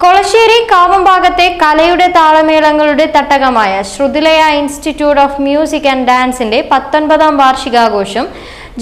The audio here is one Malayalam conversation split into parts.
കൊളശ്ശേരി കാവംഭാഗത്തെ കലയുടെ താളമേളങ്ങളുടെ തട്ടകമായ Shruthilaya institute of music and ഡാൻസിന്റെ പത്തൊൻപതാം വാർഷികാഘോഷം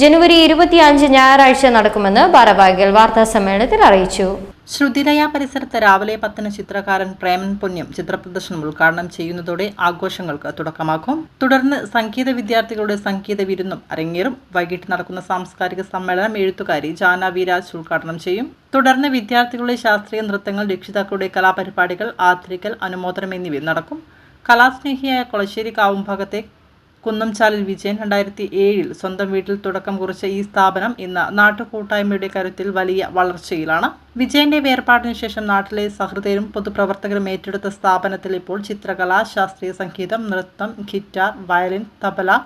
ജനുവരി ഇരുപത്തിയഞ്ച് ഞായറാഴ്ച നടക്കുമെന്ന് ഭാരവാഹികൾ വാർത്താ സമ്മേളനത്തിൽ അറിയിച്ചു. ശ്രുതിലയ പരിസരത്ത് രാവിലെ പത്തിന് ചിത്രകാരൻ പ്രേമൻ പുണ്യം ചിത്രപ്രദർശനം ഉദ്ഘാടനം ചെയ്യുന്നതോടെ ആഘോഷങ്ങൾക്ക് തുടക്കമാക്കും തുടർന്ന് സംഗീത വിദ്യാർത്ഥികളുടെ സംഗീത വിരുന്നും അരങ്ങേറും. വൈകിട്ട് നടക്കുന്ന സാംസ്കാരിക സമ്മേളനം എഴുത്തുകാരി ജാന വിരാജ് ഉദ്ഘാടനം ചെയ്യും. തുടർന്ന് വിദ്യാർത്ഥികളുടെ ശാസ്ത്രീയ നൃത്തങ്ങൾ രക്ഷിതാക്കളുടെ കലാപരിപാടികൾ ആദരിക്കൽ അനുമോദനം എന്നിവ നടക്കും. കലാസ്നേഹിയായ കൊളശ്ശേരി കാവുംഭാഗത്തെ കുന്നംചാലിൽ വിജയൻ രണ്ടായിരത്തി ഏഴിൽ സ്വന്തം വീട്ടിൽ തുടക്കം കുറിച്ച ഈ സ്ഥാപനം ഇന്ന് നാട്ടുകൂട്ടായ്മയുടെ കരുത്തിൽ വലിയ വളർച്ചയിലാണ്. വിജയന്റെ വേർപാടിനു ശേഷം നാട്ടിലെ സഹൃദയരും പൊതുപ്രവർത്തകരും ഏറ്റെടുത്ത സ്ഥാപനത്തിൽ ഇപ്പോൾ ചിത്രകല ശാസ്ത്രീയ സംഗീതം നൃത്തം guitar violin tabla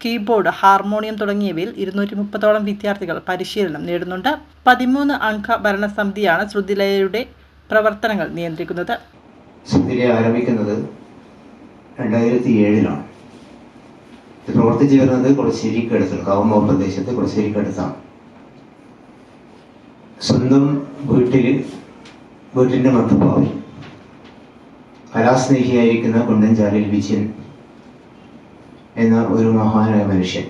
keyboard harmonium തുടങ്ങിയവയിൽ ഇരുന്നൂറ്റി മുപ്പതോളം വിദ്യാർത്ഥികൾ പരിശീലനം നേടുന്നുണ്ട്. പതിമൂന്ന് അംഗ ഭരണസമിതിയാണ് ശ്രുതിലയയുടെ പ്രവർത്തനങ്ങൾ നിയന്ത്രിക്കുന്നത്. ആരംഭിക്കുന്നത് രണ്ടായിരത്തി ഏഴിലാണ് ഇത് പ്രവർത്തിച്ചു വരുന്നത് കുളശ്ശേരിക്കടുത്ത് കാവുമ്പാവ് പ്രദേശത്ത് കുളശ്ശേരിക്കടുത്താണ്. സ്വന്തം വീട്ടിൽ വീട്ടിന്റെ മന്ത്രഭാവി കലാസ്നേഹിയായിരിക്കുന്ന കുണ്ടൻചാലിൽ വിജയൻ എന്ന ഒരു മഹാനായ മനുഷ്യൻ.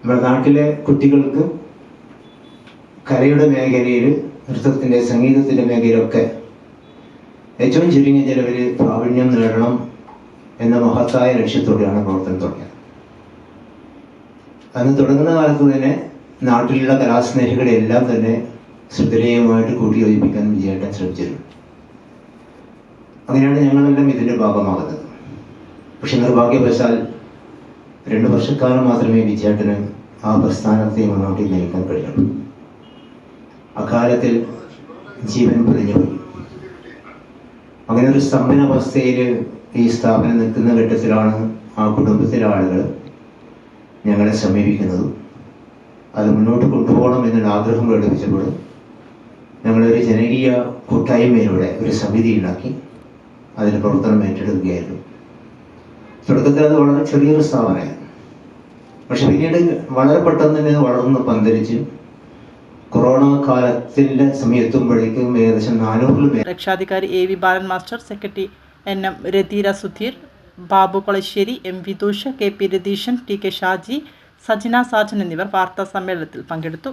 നമ്മുടെ നാട്ടിലെ കുട്ടികൾക്ക് കലയുടെ മേഖലയിൽ നൃത്തത്തിന്റെ സംഗീതത്തിന്റെ മേഖലയിലൊക്കെ ഏറ്റവും ചുരുങ്ങിയ ചിലവര് പ്രാവീണ്യം നേടണം എന്ന മഹത്തായ ലക്ഷ്യത്തോടെയാണ് പ്രവർത്തനം തുടങ്ങിയത്. അന്ന് തുടങ്ങുന്ന കാലത്ത് തന്നെ നാട്ടിലുള്ള കലാസ്നേഹികളെ എല്ലാം തന്നെ ശ്രദ്ധേയമായിട്ട് കൂട്ടിയോജിപ്പിക്കാൻ വിജയേട്ടൻ ശ്രമിച്ചിരുന്നു. അങ്ങനെയാണ് ഞങ്ങളെല്ലാം ഇതിന്റെ ഭാഗമാകുന്നത്. പക്ഷെ നിർഭാഗ്യവശാൽ രണ്ട് വർഷക്കാലം മാത്രമേ വിജയേട്ടന് ആ പ്രസ്ഥാനത്തെ മുന്നോട്ട് നയിക്കാൻ കഴിയുള്ളൂ. അക്കാലത്തിൽ ജീവൻ പൊലിഞ്ഞുപോയി അങ്ങനെ ഒരു സ്തംഭനാവസ്ഥയിൽ ഈ സ്ഥാപനം നിൽക്കുന്ന ഘട്ടത്തിലാണ് ആ കുടുംബത്തിലെ ആളുകൾ ഞങ്ങളെ സമീപിക്കുന്നത്. അത് മുന്നോട്ട് കൊണ്ടുപോകണം എന്നുള്ള ആഗ്രഹം പ്രകടിപ്പിച്ചപ്പോൾ ഞങ്ങളൊരു ജനകീയ കൂട്ടായ്മയിലൂടെ ഒരു സമിതി ഉണ്ടാക്കി അതിന് പ്രവർത്തനം ഏറ്റെടുക്കുകയായിരുന്നു. തുടക്കത്തിൽ അത് വളരെ ചെറിയൊരു സ്ഥാപനമായിരുന്നു. പക്ഷെ പിന്നീട് വളരെ പെട്ടെന്ന് തന്നെ വളർന്ന് പന്തലിച്ച് കൊറോണ കാലത്തിന്റെ സമയത്തുമ്പോഴേക്കും ഏകദേശം നാനൂറിൽ മേൽ രക്ഷാധികാരി A V Balan master secretary N M Rathira Sudheer Babu Kolassery M Vidoosh K P Ratheeshan T K Shaji Sajina Sajan എന്നിവർ വാർത്താ സമ്മേളനത്തിൽ പങ്കെടുത്തു.